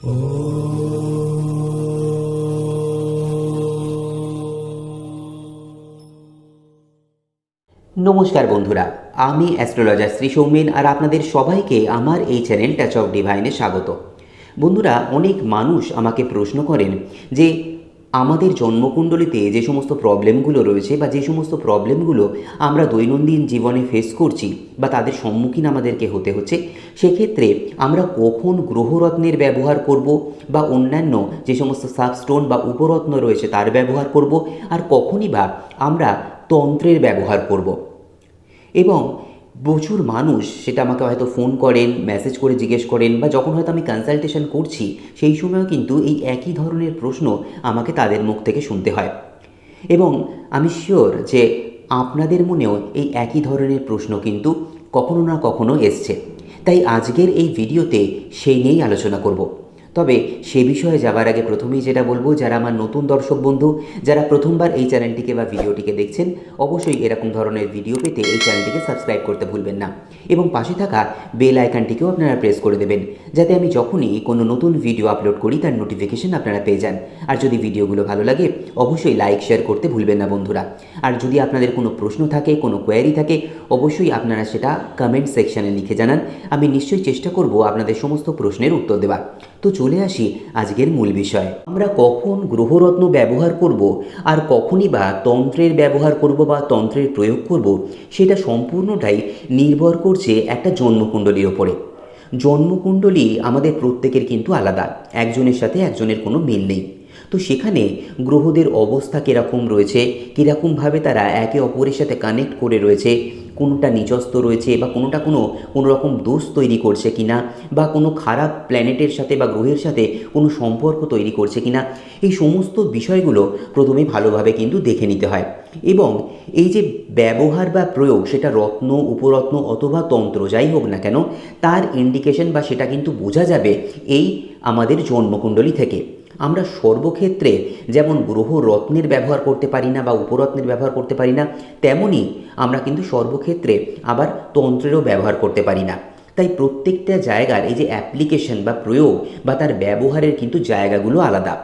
নমস্কার বন্ধুরা, আমি অ্যাস্ট্রোলজার শ্রী সৌমেন আর আপনাদের সবাইকে আমার এই চ্যানেল টাচ অফ ডিভাইনে স্বাগত। বন্ধুরা, অনেক মানুষ আমাকে প্রশ্ন করেন যে আমাদের জন্মকুণ্ডলিতে যে সমস্ত প্রবলেমগুলো রয়েছে বা যে সমস্ত প্রবলেমগুলো আমরা দৈনন্দিন জীবনে ফেস করছি বা তাদের সম্মুখীন আমাদেরকে হতে হচ্ছে, সেক্ষেত্রে আমরা কখন গ্রহরত্নের ব্যবহার করব বা অন্যান্য যে সমস্ত সাবস্টোন বা উপরত্ন রয়েছে তার ব্যবহার করব আর কখনই বা আমরা তন্ত্রের ব্যবহার করব। এবং প্রচুর মানুষ সেটা আমাকে হয়তো ফোন করেন মেসেজ করে জিজ্ঞেস করেন বা যখন হয়তো আমি কনসালটেশন করছি, সেই সময়ও কিন্তু এই একই ধরনের প্রশ্ন আমাকে তাদের মুখ থেকে শুনতে হয়। এবং আমি শিওর যে আপনাদের মনেও এই একই ধরনের প্রশ্ন কিন্তু কখনো না কখনো এসছে। তাই আজকের এই ভিডিওতে সেই নিয়েই আলোচনা করব। তবে সে বিষয়ে যাবার আগে প্রথমেই যেটা বলব, যারা আমার নতুন দর্শক বন্ধু, যারা প্রথমবার এই চ্যানেলটিকে বা ভিডিওটিকে দেখছেন, অবশ্যই এরকম ধরনের ভিডিও পেতে এই চ্যানেলটিকে সাবস্ক্রাইব করতে ভুলবেন না। এবং পাশে থাকা বেল আইকনটিকেও আপনারা প্রেস করে দেবেন, যাতে আমি যখনই কোনো নতুন ভিডিও আপলোড করি, তার নোটিফিকেশন আপনারা পেয়ে যান। আর যদি ভিডিওগুলো ভালো লাগে, অবশ্যই লাইক, শেয়ার করতে ভুলবেন না বন্ধুরা। আর যদি আপনাদের কোনো প্রশ্ন থাকে, কোনো কোয়ারি থাকে, অবশ্যই আপনারা সেটা কমেন্ট সেকশানে লিখে জানান। আমি নিশ্চয়ই চেষ্টা করব আপনাদের সমস্ত প্রশ্নের উত্তর দেওয়ার তো চলে আসি আজকের মূল বিষয়। আমরা কখন গ্রহরত্ন ব্যবহার করব আর কখনই বা তন্ত্রের ব্যবহার করব বা তন্ত্রের প্রয়োগ করব, সেটা সম্পূর্ণটাই নির্ভর করছে একটা জন্মকুণ্ডলীর ওপরে। জন্মকুণ্ডলী আমাদের প্রত্যেকের কিন্তু আলাদা, একজনের সাথে একজনের কোনো মিল নেই। তো সেখানে গ্রহদের অবস্থা কীরকম রয়েছে? কীরকমভাবে তারা একে অপরের সাথে কানেক্ট করে রয়েছে? কোনোটা নিচস্ত রয়েছে বা কোনোটা কোনো কোনো রকম দোষ তৈরি করছে কিনা? বা কোনো খারাপ প্ল্যানেটের সাথে বা গ্রহের সাথে কোনো সম্পর্ক তৈরি করছে কিনা? এই সমস্ত বিষয়গুলো প্রথমে ভালোভাবে কিন্তু দেখে নিতে হয়। এবং এই যে ব্যবহার বা প্রয়োগ, সেটা রত্ন, উপরত্ন অথবা তন্ত্র, যাই হোক না কেন, তার ইন্ডিকেশন বা সেটা কিন্তু বোঝা যাবে এই আমাদের জন্মকুণ্ডলী থেকে। আমরা সর্বক্ষেত্রে যেমন গ্রহ রত্নের ব্যবহার করতে পারি না বা উপরত্নের ব্যবহার করতে পারি না তেমনই আমরা কিন্তু সর্বক্ষেত্রে আবার তন্ত্রেরও ব্যবহার করতে পারি না। তাই প্রত্যেকটা জায়গার এই যে অ্যাপ্লিকেশন বা প্রয়োগ বা তার ব্যবহারের কিন্তু জায়গাগুলো আলাদা।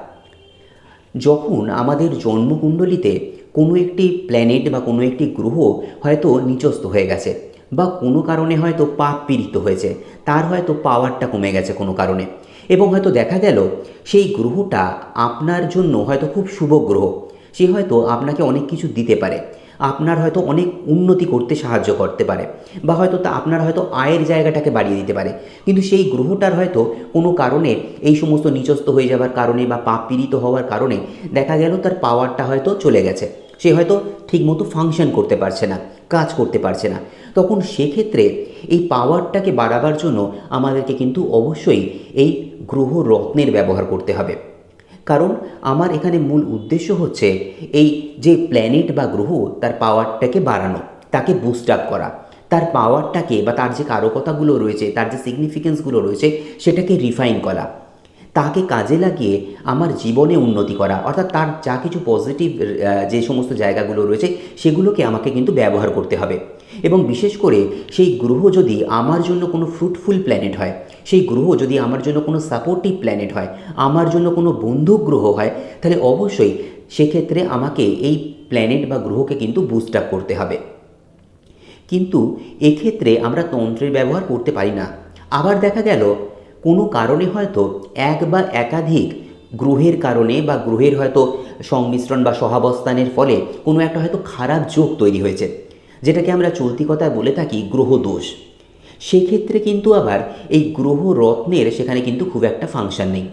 যখন আমাদের জন্মকুণ্ডলিতে কোনো একটি প্ল্যানেট বা কোনো একটি গ্রহ হয়তো নিচস্ত হয়ে গেছে বা কোনো কারণে হয়তো পাপ পীড়িত হয়েছে, তার হয়তো পাওয়ারটা কমে গেছে কোনো কারণে। এবং হয়তো দেখা গেল সেই গ্রহটা আপনার জন্য হয়তো খুব শুভ গ্রহ। সে হয়তো আপনাকে অনেক কিছু দিতে পারে। আপনার হয়তো অনেক উন্নতি করতে সাহায্য করতে পারে বা হয়তো তা আপনার হয়তো আয়ের জায়গাটাকে বাড়িয়ে দিতে পারে। কিন্তু সেই গ্রহটার হয়তো কোনো কারণে এই সমস্ত নিচস্ত হয়ে যাওয়ার কারণে বা পাপ পীড়িত হওয়ার কারণে দেখা গেল তার পাওয়ারটা হয়তো চলে গেছে। সে হয়তো ঠিকমতো ফাংশন করতে পারছে না, কাজ করতে পারছে না। তখন সেক্ষেত্রে এই পাওয়ারটাকে বাড়াবার জন্য আমাদেরকে কিন্তু অবশ্যই এই গ্রহ রত্নের ব্যবহার করতে হবে। কারণ আমার এখানে মূল উদ্দেশ্য হচ্ছে এই যে প্ল্যানেট বা গ্রহ, তার পাওয়ারটাকে বাড়ানো, তাকে বুস্ট আপ করা। তার পাওয়ারটাকে বা তার যে কারকতাগুলো রয়েছে, তার যে সিগনিফিকেন্সগুলো রয়েছে, সেটাকে রিফাইন করা। তাকে কাজে লাগিয়ে আমার জীবনে উন্নতি করা, অর্থাৎ তার যা কিছু পজিটিভ যে সমস্ত জায়গাগুলো রয়েছে, সেগুলোকে আমাকে কিন্তু ব্যবহার করতে হবে। এবং বিশেষ করে সেই গ্রহ যদি আমার জন্য কোনো ফ্রুটফুল প্ল্যানেট হয়, সেই গ্রহ যদি আমার জন্য কোনো সাপোর্টিভ প্ল্যানেট হয়, আমার জন্য কোনো বন্ধু গ্রহ হয়, তাহলে অবশ্যই সেক্ষেত্রে আমাকে এই প্ল্যানেট বা গ্রহকে কিন্তু বুস্ট আপ করতে হবে। কিন্তু এক্ষেত্রে আমরা তন্ত্রের ব্যবহার করতে পারি না। আবার দেখা গেল কোনো কারণে হয়তো এক বা একাধিক গ্রহের কারণে বা গ্রহের হয়তো সংমিশ্রণ বা সহাবস্থানের ফলে কোনো একটা হয়তো খারাপ যোগ তৈরি হয়েছে, যেটাকে আমরা চলতি কথায় বলে থাকি গ্রহ দোষ। সেক্ষেত্রে কিন্তু আবার এই গ্রহ রত্নের সেখানে কিন্তু খুব একটা ফাংশন নেই।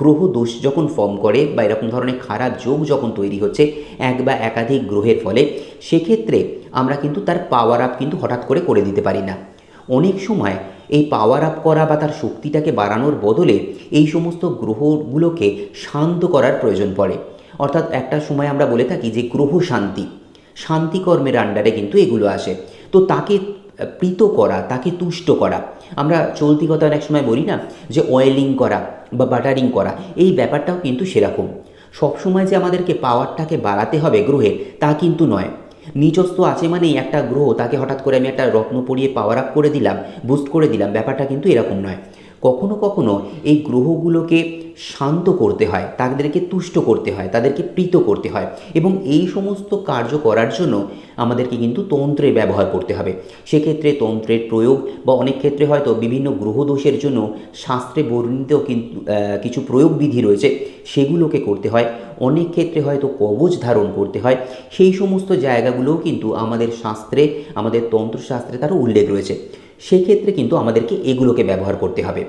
গ্রহ দোষ যখন ফর্ম করে বা এরকম ধরনের খারাপ যোগ যখন তৈরি হচ্ছে এক বা একাধিক গ্রহের ফলে, সেক্ষেত্রে আমরা কিন্তু তার পাওয়ার আপ কিন্তু হঠাৎ করে করে দিতে পারি না। অনেক সময় এই পাওয়ার আপ করা বা তার শক্তিটাকে বাড়ানোর বদলে এই সমস্ত গ্রহগুলোকে শান্ত করার প্রয়োজন পড়ে। অর্থাৎ একটা সময় আমরা বলে থাকি যে গ্রহ শান্তি শান্তিকর্মের আন্ডারে কিন্তু এগুলো আসে। তো তাকে প্রীত করা, তাকে তুষ্ট করা, আমরা চলতি কথা অনেক সময় বলি না যে অয়েলিং করা বা বাটারিং করা, এই ব্যাপারটাও কিন্তু সেরকম। সবসময় যে আমাদেরকে পাওয়ারটাকে বাড়াতে হবে গ্রহের তা কিন্তু নয়। নিচস্ত আছে মানেই একটা গ্রহ, তাকে হঠাৎ করে আমি একটা রত্ন পরিয়ে পাওয়ার আপ করে দিলাম বুস্ট করে দিলাম। ব্যাপারটা কিন্তু এরকম নয়। কখনো কখনো এই গ্রহগুলোকে শান্ত করতে হয়, তাদেরকে তুষ্ট করতে হয়, তাদেরকে প্রীত করতে হয় এবং এই সমস্ত কার্য করার জন্য আমাদেরকে কিন্তু তন্ত্রের ব্যবহার করতে হবে। সেক্ষেত্রে তন্ত্রের প্রয়োগ বা অনেক ক্ষেত্রে হয়তো বিভিন্ন গ্রহদোষের জন্য শাস্ত্রে বর্ণিত কিন্তু কিছু প্রয়োগ বিধি রয়েছে, সেগুলোকে করতে হয়। অনেক ক্ষেত্রে হয়তো কবচ ধারণ করতে হয়। সেই সমস্ত জায়গাগুলোও কিন্তু আমাদের শাস্ত্রে, আমাদের তন্ত্রশাস্ত্রে তারও উল্লেখ রয়েছে। সেক্ষেত্রে কিন্তু আমাদেরকে এগুলোকে ব্যবহার করতে হবে।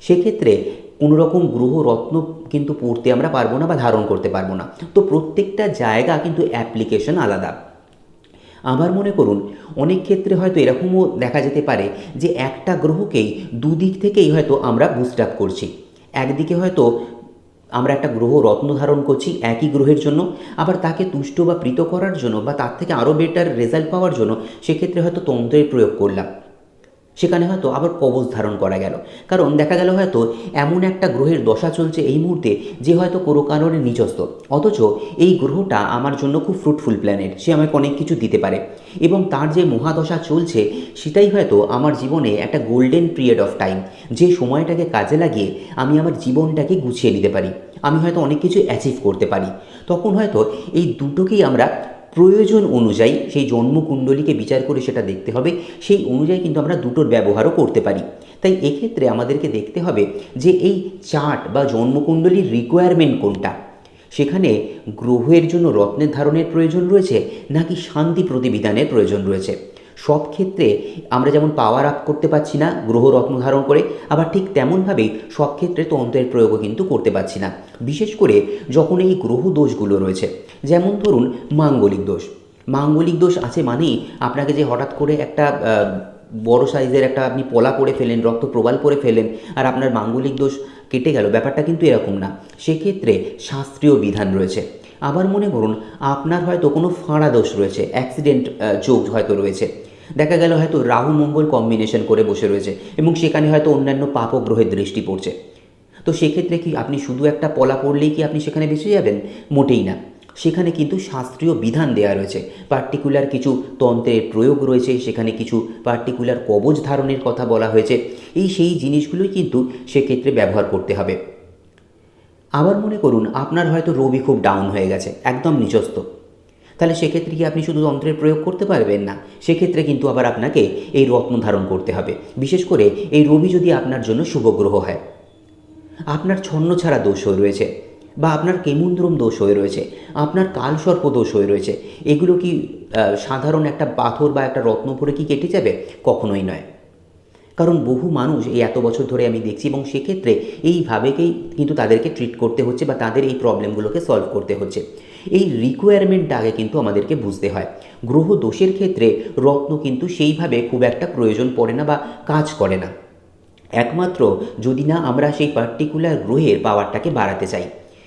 সেক্ষেত্রে কোনো রকম গ্রহ রত্ন কিন্তু পড়তে আমরা পারব না বা ধারণ করতে পারব না। তো প্রত্যেকটা জায়গা কিন্তু অ্যাপ্লিকেশন আলাদা। আবার মনে করুন, অনেক ক্ষেত্রে হয়তো এরকমও দেখা যেতে পারে যে একটা গ্রহকেই দুদিক থেকেই হয়তো আমরা বুস্ট আপ করছি। একদিকে হয়তো আমরা একটা গ্রহ রত্ন ধারণ করছি একই গ্রহের জন্য, আবার তাকে তুষ্ট বা প্রীত করার জন্য বা তার থেকে আরও বেটার রেজাল্ট পাওয়ার জন্য সেক্ষেত্রে হয়তো তন্ত্রের প্রয়োগ করলাম। সেখানে হয়তো আবার কবচ ধারণ করা গেল। কারণ দেখা গেল হয়তো এমন একটা গ্রহের দশা চলছে এই মুহূর্তে যে হয়তো কোনো কারণে নিজস্ব অথচ এই গ্রহটা আমার জন্য খুব ফ্রুটফুল প্ল্যানেট সে আমাকে অনেক কিছু দিতে পারে। এবং তার যে মহাদশা চলছে, সেটাই হয়তো আমার জীবনে একটা গোল্ডেন পিরিয়ড অফ টাইম যে সময়টাকে কাজে লাগিয়ে আমি আমার জীবনটাকে গুছিয়ে নিতে পারি। আমি হয়তো অনেক কিছু অ্যাচিভ করতে পারি। তখন হয়তো এই দুটোকেই আমরা প্রয়োজন অনুযায়ী সেই জন্মকুণ্ডলীকে বিচার করে সেটা দেখতে হবে। সেই অনুযায়ী কিন্তু আমরা দুটোর ব্যবহারও করতে পারি। তাই এক্ষেত্রে আমাদেরকে দেখতে হবে যে এই চার্ট বা জন্মকুণ্ডলীর রিকোয়ারমেন্ট কোনটা? সেখানে গ্রহের জন্য রত্নের ধারণের প্রয়োজন রয়েছে নাকি শান্তি প্রতিবিধানের প্রয়োজন রয়েছে? সব ক্ষেত্রে আমরা যেমন পাওয়ার আপ করতে পারছি না গ্রহ রত্ন ধারণ করে, আবার ঠিক তেমনভাবেই সব ক্ষেত্রে তন্ত্রের প্রয়োগও কিন্তু করতে পারছি না। বিশেষ করে যখন এই গ্রহ দোষগুলো রয়েছে যেমন ধরুন মাঙ্গলিক দোষ। মাঙ্গলিক দোষ আছে মানেই আপনাকে যে হঠাৎ করে একটা বড় সাইজের একটা আপনি পলা করে ফেলেন, রক্ত প্রবাল করে ফেলেন, আর আপনার মাঙ্গলিক দোষ কেটে গেল, ব্যাপারটা কিন্তু এরকম না। সেক্ষেত্রে শাস্ত্রীয় বিধান রয়েছে। আবার মনে করুন, আপনার হয়তো কোনো ফাঁড়া দোষ রয়েছে অ্যাক্সিডেন্ট যোগ হয়তো রয়েছে। দেখা গেল হয়তো রাহু মঙ্গল কম্বিনেশন করে বসে রয়েছে, এবং সেখানে হয়তো অন্যান্য পাপগ্রহের দৃষ্টি পড়ছে। তো সেক্ষেত্রে কি আপনি শুধু একটা পলা পড়লেই কি আপনি সেখানে বেঁচে যাবেন? মোটেই না। সেখানে কিন্তু শাস্ত্রীয় বিধান দেওয়া রয়েছে। পার্টিকুলার কিছু তন্ত্রের প্রয়োগ রয়েছে, সেখানে কিছু পার্টিকুলার কবচ ধারণের কথা বলা হয়েছে। এই সেই জিনিসগুলোই কিন্তু সেক্ষেত্রে ব্যবহার করতে হবে। আবার মনে করুন, আপনার হয়তো রবি খুব ডাউন হয়ে গেছে, একদম নিচস্ত তাহলে সেক্ষেত্রে কি আপনি শুধু তন্ত্রের প্রয়োগ করতে পারবেন না? সেক্ষেত্রে কিন্তু আবার আপনাকে এই রত্ন ধারণ করতে হবে। বিশেষ করে এই রবি যদি আপনার জন্য শুভ গ্রহ হয়। আপনার ছন্ন ছাড়া দোষও রয়েছে। বা আপনার কেমুন্দ্রম দোষ হয়ে রয়েছে, আপনার কালসর্প দোষ হয়ে রয়েছে, এগুলো কি সাধারণ একটা পাথর বা একটা রত্ন পরে কি কেটে যাবে? কখনোই নয়। কারণ বহু মানুষ এই এত বছর ধরে আমি দেখছি এবং সেক্ষেত্রে এইভাবেকেই কিন্তু তাদেরকে ট্রিট করতে হচ্ছে বা তাদের এই প্রবলেমগুলোকে সলভ করতে হচ্ছে। এই রিকোয়ারমেন্টটা আগে কিন্তু আমাদেরকে বুঝতে হয়। গ্রহ দোষের ক্ষেত্রে রত্ন কিন্তু সেইভাবে খুব একটা প্রয়োজন পড়ে না বা কাজ করে না। একমাত্র যদি না আমরা সেই পার্টিকুলার গ্রহের পাওয়ারটাকে বাড়াতে চাই।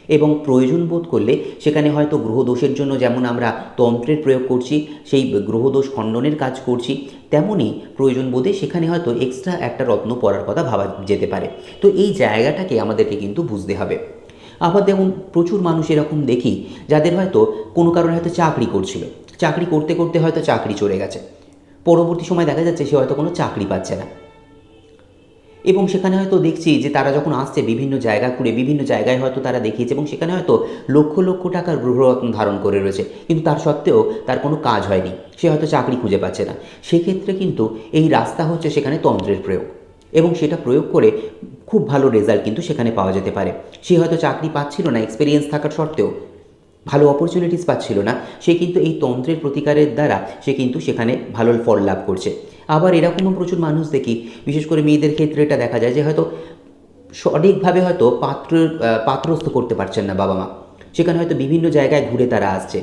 এবং প্রয়োজন বোধ করলে সেখানে হয়তো গ্রহদোষের জন্য যেমন আমরা তন্ত্রের প্রয়োগ করছি, সেই গ্রহদোষ খণ্ডনের কাজ করছি তেমনই প্রয়োজন বোধে সেখানে হয়তো এক্সট্রা একটা রত্ন পড়ার কথা ভাবা যেতে পারে। তো এই জায়গাটাকে আমাদেরকে কিন্তু বুঝতে হবে। আবার দেখুন, প্রচুর মানুষ এরকম দেখি যাদের হয়তো কোনো কারণে হয়তো চাকরি করছিল। চাকরি করতে করতে হয়তো চাকরি চলে গেছে। পরবর্তী সময় দেখা যাচ্ছে সে হয়তো কোনো চাকরি পাচ্ছে না। এবং সেখানে হয়তো দেখছি যে তারা যখন আসছে বিভিন্ন জায়গা ঘুরে, বিভিন্ন জায়গায় হয়তো তারা দেখিয়েছে এবং সেখানে হয়তো লক্ষ লক্ষ টাকার গ্রহরত্ন ধারণ করে রয়েছে। কিন্তু তার সত্ত্বেও তার কোনো কাজ হয়নি। সে হয়তো চাকরি খুঁজে পাচ্ছে না। সেক্ষেত্রে কিন্তু এই রাস্তা হচ্ছে সেখানে তন্ত্রের প্রয়োগ। এবং সেটা প্রয়োগ করে খুব ভালো রেজাল্ট কিন্তু সেখানে পাওয়া যেতে পারে। সে হয়তো চাকরি পাচ্ছিল না, এক্সপিরিয়েন্স থাকার সত্ত্বেও। ভালো অপরচুনিটিস পাচ্ছিল না। সে কিন্তু এই তন্ত্রের প্রতিকারের দ্বারা সে কিন্তু সেখানে ভালো ফল লাভ করছে। আবার এরকমও প্রচুর মানুষ দেখি, বিশেষ করে মেয়েদের ক্ষেত্রে এটা দেখা যায় যে হয়তো সঠিকভাবে হয়তো পাত্র পাত্রস্থ করতে পারছেন না বাবা মা। সেখানে হয়তো বিভিন্ন জায়গায় ঘুরে তারা আসছে।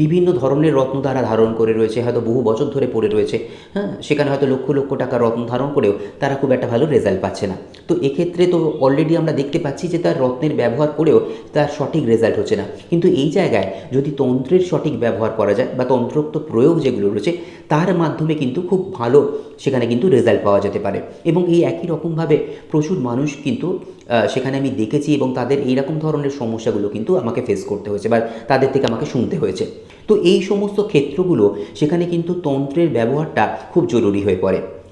বিভিন্ন ধরনের রত্ন তারা ধারণ করে রয়েছে, হয়তো বহু বছর ধরে পড়ে রয়েছে। হ্যাঁ সেখানে হয়তো লক্ষ লক্ষ টাকা রত্ন ধারণ করেও তারা খুব একটা ভালো রেজাল্ট পাচ্ছে না। তো এক্ষেত্রে তো অলরেডি আমরা দেখতে পাচ্ছি যে তার রত্নের ব্যবহার করেও তার সঠিক রেজাল্ট হচ্ছে না। কিন্তু এই জায়গায় যদি তন্ত্রের সঠিক ব্যবহার করা যায় বা তন্ত্রোক্ত প্রয়োগ যেগুলো রয়েছে, তার মাধ্যমে কিন্তু খুব ভালো সেখানে কিন্তু রেজাল্ট পাওয়া যেতে পারে। এবং এই একই রকমভাবে প্রচুর মানুষ কিন্তু সেখানে আমি দেখেছি এবং তাদের এই রকম ধরনের সমস্যাগুলো কিন্তু আমাকে ফেস করতে হয়েছে বা তাদের থেকে আমাকে শুনতে হয়েছে। তো এই সমস্ত ক্ষেত্রগুলো সেখানে কিন্তু তন্ত্রের ব্যবহারটা খুব জরুরি হয়ে পড়ে।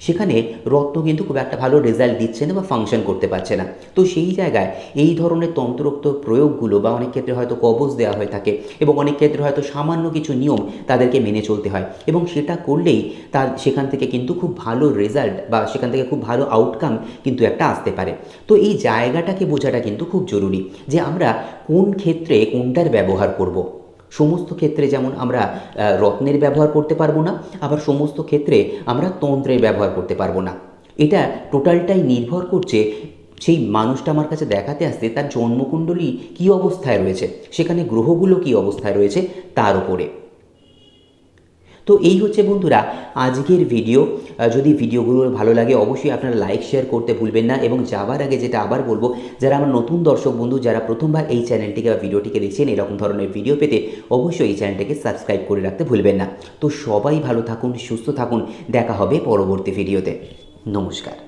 সেখানে রত্ন কিন্তু খুব একটা ভালো রেজাল্ট দিচ্ছে না বা ফাংশন করতে পারছে না তো সেই জায়গায় এই ধরনের তন্ত্রোক্ত প্রয়োগগুলো বা অনেক ক্ষেত্রে হয়তো কবজ দেওয়া হয়ে থাকে এবং অনেক ক্ষেত্রে হয়তো সামান্য কিছু নিয়ম তাদেরকে মেনে চলতে হয় এবং সেটা করলেই তার সেখান থেকে কিন্তু খুব ভালো রেজাল্ট বা সেখান থেকে খুব ভালো আউটকাম কিন্তু একটা আসতে পারে তো এই জায়গাটাকে বোঝাটা কিন্তু খুব জরুরি যে আমরা কোন ক্ষেত্রে কোনটার ব্যবহার করব। সমস্ত ক্ষেত্রে যেমন আমরা রত্নের ব্যবহার করতে পারব না, আবার সমস্ত ক্ষেত্রে আমরা তন্ত্রের ব্যবহার করতে পারব না। এটা টোটালটাই নির্ভর করছে সেই মানুষটা আমার কাছে দেখাতে আসতে তার জন্মকুণ্ডলী কী অবস্থায় রয়েছে, সেখানে গ্রহগুলো কী অবস্থায় রয়েছে, তার উপরে। তো এই হচ্ছে বন্ধুরা আজকের ভিডিও যদি ভিডিওগুলো ভালো লাগে, অবশ্যই আপনারা লাইক শেয়ার করতে ভুলবেন না। এবং যাওয়ার আগে যেটা আবার বলব, যারা আমার নতুন দর্শক বন্ধু, যারা প্রথমবার এই চ্যানেলটিকে বা ভিডিওটিকে দেখছেন, এরকম ধরনের ভিডিও পেতে অবশ্যই এই চ্যানেলটিকে সাবস্ক্রাইব করে রাখতে ভুলবেন না। তো সবাই ভালো থাকুন, সুস্থ থাকুন। দেখা হবে পরবর্তী ভিডিওতে নমস্কার।